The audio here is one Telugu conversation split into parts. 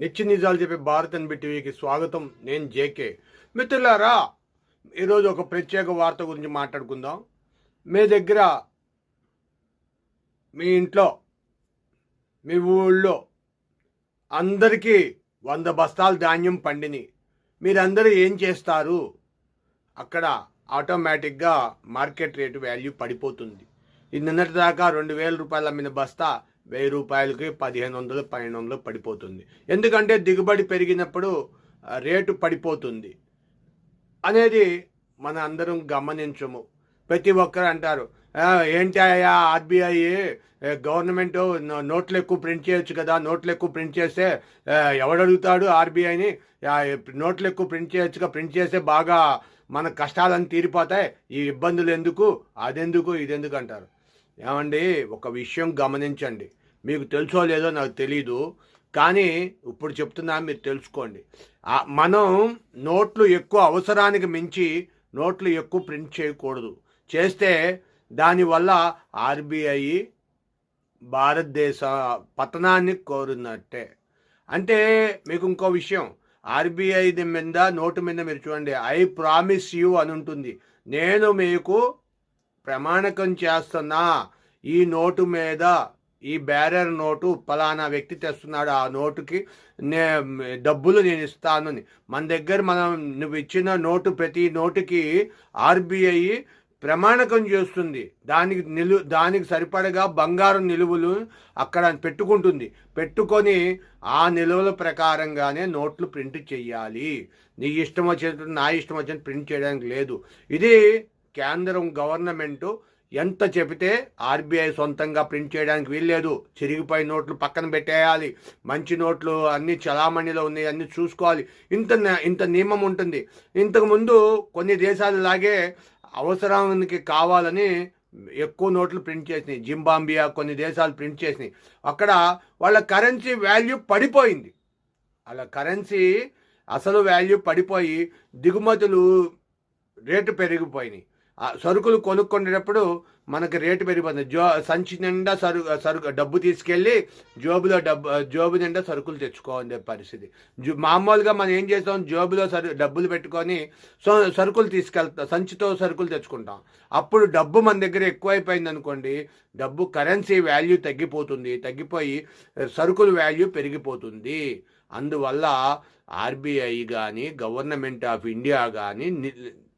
నిత్య నిజాలు చెప్పే భారత్ ఎన్బి టీవీకి స్వాగతం. నేను జేకే. మిత్రులారా ఈరోజు ఒక ప్రత్యేక వార్త గురించి మాట్లాడుకుందాం. మీ దగ్గర మీ ఇంట్లో మీ ఊళ్ళో అందరికీ వంద బస్తాల ధాన్యం పండిని. మీరందరూ ఏం చేస్తారు? అక్కడ ఆటోమేటిక్గా మార్కెట్ రేటు వాల్యూ పడిపోతుంది. ఇది నిన్నటి దాకా రెండు వేల రూపాయల అమ్మిన బస్తా వెయ్యి రూపాయలకి పదిహేను వందలు పన్నెండు వందలు పడిపోతుంది. ఎందుకంటే దిగుబడి పెరిగినప్పుడు రేటు పడిపోతుంది. అనేది మన అందరం గమనించము. ప్రతి ఒక్కరు అంటారు ఏంటి అయ్యా ఆర్బీఐ గవర్నమెంట్ నోట్లు ఎక్కువ ప్రింట్ చేయొచ్చు కదా నోట్లు ఎక్కువ ప్రింట్ చేస్తే ఎవడడుగుతాడు ఎవడు అడుగుతాడు ఆర్బీఐని? నోట్లు ఎక్కువ ప్రింట్ చేయొచ్చుగా ప్రింట్ చేస్తే బాగా మన కష్టాలను తీరిపోతాయి ఈ ఇబ్బందులు ఎందుకు అదెందుకు ఇదెందుకు అంటారు. ఏమండి ఒక విషయం గమనించండి. మీకు తెలుసో లేదో నాకు తెలీదు కానీ ఇప్పుడు చెప్తున్నా మీరు తెలుసుకోండి. మనం నోట్లు ఎక్కువ అవసరానికి మించి నోట్లు ఎక్కువ ప్రింట్ చేయకూడదు. చేస్తే దానివల్ల ఆర్బీఐ భారతదేశ పతనాన్ని కోరున్నట్టే అంటే మీకు ఇంకో విషయం ఆర్బీఐ మీద నోటు మీద మీరు చూడండి ఐ ప్రామిస్ యూ అని ఉంటుంది. నేను మీకు ప్రమాణకం చేస్తున్నా ఈ నోటు మీద ఈ బ్యారర్ నోటు ఫలానా వ్యక్తి తెస్తున్నాడు ఆ నోటుకి నే డబ్బులు నేను ఇస్తాను అని. మన దగ్గర మనం నువ్వు ఇచ్చిన నోటు ప్రతి నోటుకి ఆర్బీఐ ప్రమాణకం చేస్తుంది. దానికి నిలు దానికి సరిపడగా బంగారం నిలువలు అక్కడ పెట్టుకుంటుంది. పెట్టుకొని ఆ నిలువల ప్రకారంగానే నోట్లు ప్రింట్ చేయాలి. నీ ఇష్టం వచ్చినట్టు నా ఇష్టం వచ్చినట్టు ప్రింట్ చేయడానికి లేదు. ఇది కేంద్రం గవర్నమెంటు ఎంత చెబితే ఆర్బీఐ సొంతంగా ప్రింట్ చేయడానికి వీల్లేదు. చిరిగిపోయిన నోట్లు పక్కన పెట్టేయాలి. మంచి నోట్లు అన్ని చలామణిలో ఉన్నాయి అన్ని చూసుకోవాలి. ఇంత ఇంత నియమం ఉంటుంది. ఇంతకుముందు కొన్ని దేశాలలాగే అవసరానికి కావాలని ఎక్కువ నోట్లు ప్రింట్ చేసినాయి. జింబాంబియా కొన్ని దేశాలు ప్రింట్ చేసినాయి. అక్కడ వాళ్ళ కరెన్సీ వాల్యూ పడిపోయింది. అలా కరెన్సీ అసలు వాల్యూ పడిపోయి దిగుమతులు రేటు పెరిగిపోయినాయి. సరుకులు కొనుక్కునేటప్పుడు మనకి రేటు పెరిగిపోతుంది. జో సంచి నిండా సరు సరుకు డబ్బు తీసుకెళ్ళి జోబులో డబ్బు జోబు నిండా సరుకులు తెచ్చుకోవాలనే పరిస్థితి. జు మామూలుగా మనం ఏం చేస్తాం? జోబులో సరు డబ్బులు పెట్టుకొని సో సరుకులు తీసుకెళ్తాం. సంచితో సరుకులు తెచ్చుకుంటాం. అప్పుడు డబ్బు మన దగ్గర ఎక్కువైపోయింది అనుకోండి డబ్బు కరెన్సీ వాల్యూ తగ్గిపోతుంది. తగ్గిపోయి సరుకుల వాల్యూ పెరిగిపోతుంది. అందువల్ల ఆర్బీఐ కానీ గవర్నమెంట్ ఆఫ్ ఇండియా కానీ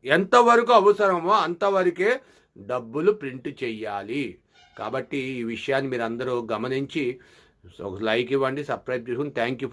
ఎంతవరకు అవసరమో అంతవరకే డబ్బులు ప్రింట్ చెయ్యాలి. కాబట్టి ఈ విషయాన్ని మీరు అందరూ గమనించి లైక్ ఇవ్వండి సబ్స్క్రైబ్ చేసుకుని థ్యాంక్ యూ